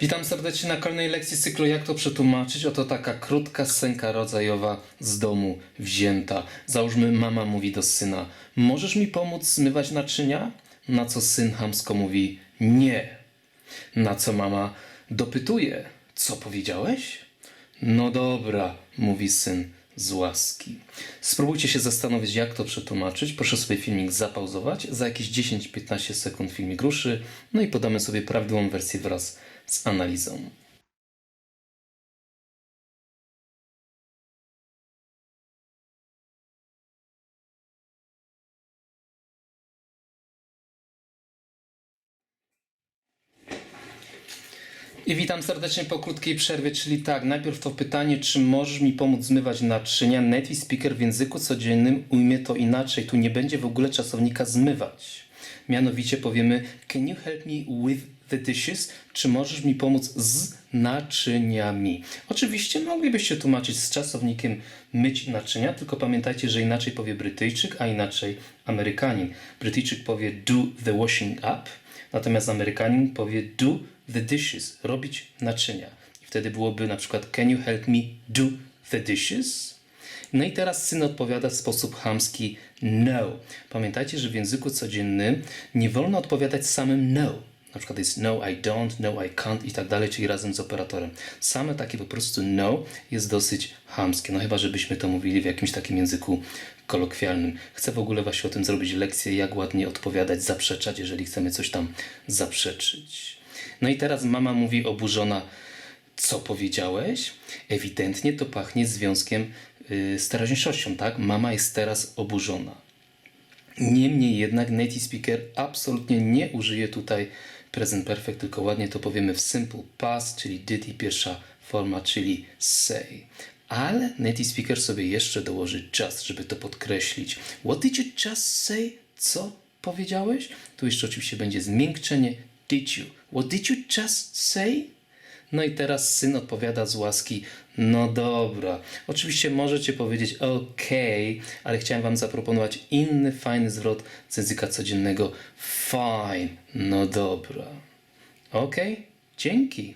Witam serdecznie na kolejnej lekcji cyklu Jak to przetłumaczyć. Oto taka krótka scenka rodzajowa z domu wzięta. Załóżmy, mama mówi do syna: Możesz mi pomóc zmywać naczynia? Na co syn hamsko mówi: Nie. Na co mama dopytuje: Co powiedziałeś? No dobra, mówi syn z łaski. Spróbujcie się zastanowić, jak to przetłumaczyć. Proszę sobie filmik zapauzować. Za jakieś 10-15 sekund filmik ruszy. No i podamy sobie prawidłową wersję wraz z analizą. I witam serdecznie po krótkiej przerwie, czyli tak, najpierw to pytanie, czy możesz mi pomóc zmywać naczynia? Native Speaker w języku codziennym ujmie to inaczej. Tu nie będzie w ogóle czasownika zmywać. Mianowicie powiemy, can you help me with dishes? Czy możesz mi pomóc z naczyniami? Oczywiście moglibyście tłumaczyć z czasownikiem myć naczynia, tylko pamiętajcie, że inaczej powie Brytyjczyk, a inaczej Amerykanin. Brytyjczyk powie do the washing up, Natomiast Amerykanin powie do the dishes, robić naczynia. I wtedy byłoby na przykład can you help me do the dishes? No i teraz syn odpowiada w sposób chamski no. Pamiętajcie, że w języku codziennym nie wolno odpowiadać samym no. Na przykład jest no, I don't, no, I can't i tak dalej, czyli razem z operatorem. Same takie po prostu no jest dosyć chamskie. No chyba, żebyśmy to mówili w jakimś takim języku kolokwialnym. Chcę w ogóle właśnie o tym zrobić lekcję, jak ładnie odpowiadać, zaprzeczać, jeżeli chcemy coś tam zaprzeczyć. No i teraz mama mówi oburzona, co powiedziałeś? Ewidentnie to pachnie związkiem yy, z teraźniejszością, tak? Mama jest teraz oburzona. Niemniej jednak native speaker absolutnie nie użyje tutaj present perfect, tylko ładnie to powiemy w simple past, czyli did i pierwsza forma, czyli say. Ale native speaker sobie jeszcze dołoży just, żeby to podkreślić. What did you just say? Co powiedziałeś? Tu jeszcze oczywiście będzie zmiękczenie did you. What did you just say? No i teraz syn odpowiada z łaski, no dobra. Oczywiście możecie powiedzieć okej, ale chciałem wam zaproponować inny fajny zwrot z języka codziennego. Fine, no dobra. Okej, dzięki.